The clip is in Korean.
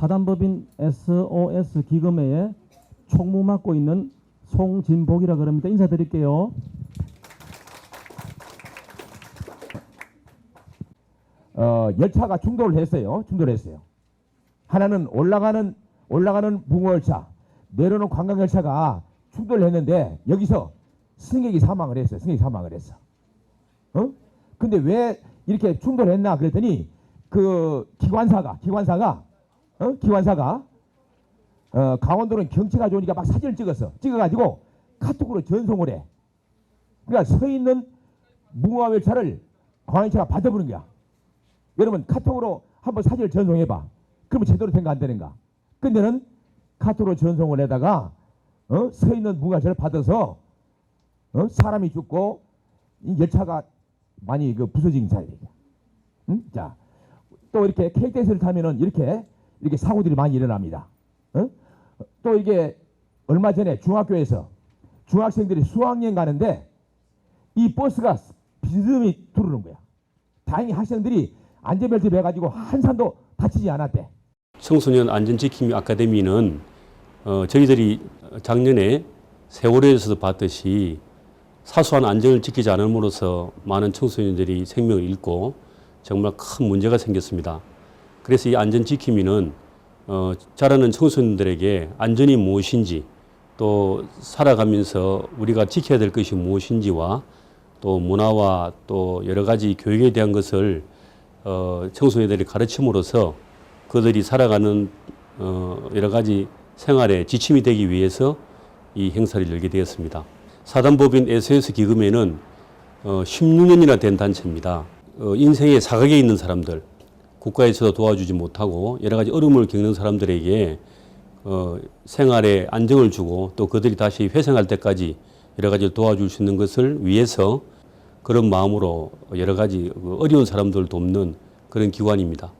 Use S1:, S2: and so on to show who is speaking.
S1: 사단법인 SOS 기금회의 총무 맡고 있는 송진복이라 그럽니다. 인사드릴게요.
S2: 어, 열차가 충돌을 했어요. 충돌을 했어요. 하나는 올라가는 올라가는 붕어열차, 내려오는 관광열차가 충돌을 했는데 여기서 승객이 사망을 했어요. 승객이 사망을 했어. 어? 근데 왜 이렇게 충돌했나 그랬더니 그 기관사가 기관사가 어? 기관사가 어, 강원도는 경치가 좋으니까 막 사진을 찍었어. 찍어가지고 카톡으로 전송을 해. 그러니까 서 있는 무궁화 열차를 관광열차가 받아보는 거야. 여러분 카톡으로 한번 사진을 전송해봐. 그러면 제대로 된 거 안 되는가? 근데는 카톡으로 전송을 해다가 어? 서 있는 무궁화 열차를 받아서 어? 사람이 죽고 이 열차가 많이 그 부서진 자리야. 응? 자, 또 이렇게 KTX를 타면은 이렇게 이렇게 사고들이 많이 일어납니다. 어? 또 이게 얼마 전에 중학교에서 중학생들이 수학여행 가는데 이 버스가 비스듬히 두르는 거야. 다행히 학생들이 안전벨트 매가지고 한 사람도 다치지 않았대.
S3: 청소년 안전지킴이 아카데미는 어, 저희들이 작년에 세월호에서도 봤듯이 사소한 안전을 지키지 않음으로써 많은 청소년들이 생명을 잃고 정말 큰 문제가 생겼습니다. 그래서 이 안전 지킴이는 어, 자라는 청소년들에게 안전이 무엇인지 또 살아가면서 우리가 지켜야 될 것이 무엇인지와 또 문화와 또 여러 가지 교육에 대한 것을 어, 청소년들이 가르침으로써 그들이 살아가는 어, 여러 가지 생활에 지침이 되기 위해서 이 행사를 열게 되었습니다. 사단법인 SOS 기금회는 어, 16년이나 된 단체입니다. 어, 인생의 사각에 있는 사람들, 국가에서도 도와주지 못하고 여러 가지 어려움을 겪는 사람들에게 어, 생활에 안정을 주고 또 그들이 다시 회생할 때까지 여러 가지를 도와줄 수 있는 것을 위해서 그런 마음으로 여러 가지 그 어려운 사람들을 돕는 그런 기관입니다.